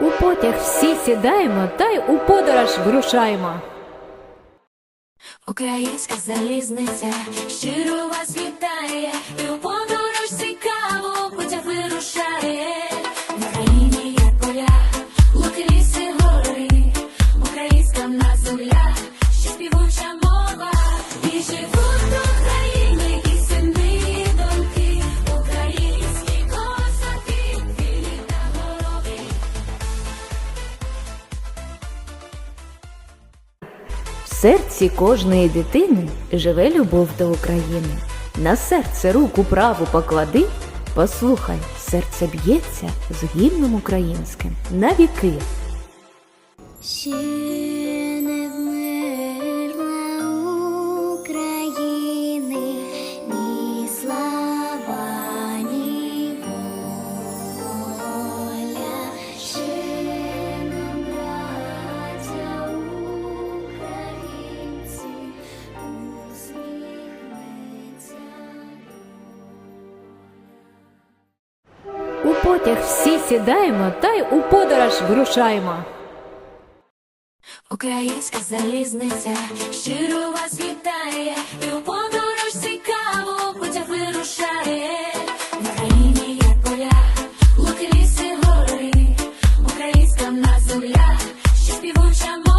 У потяг всі сідаємо та й у подорож вирушаємо. Українська залізниця щиро вас вітає, і у подорож серці кожної дитини живе любов до України. На серце руку праву поклади, послухай, серце б'ється з гімном українським на віки. У потяг всі сідаємо та й у подорож вирушаємо. Українська залізниця щиро вас вітає, і у подорож цікаво потяг вирушає. В Україні є поля, луки ліси гори, українська на земля, що півуча мова.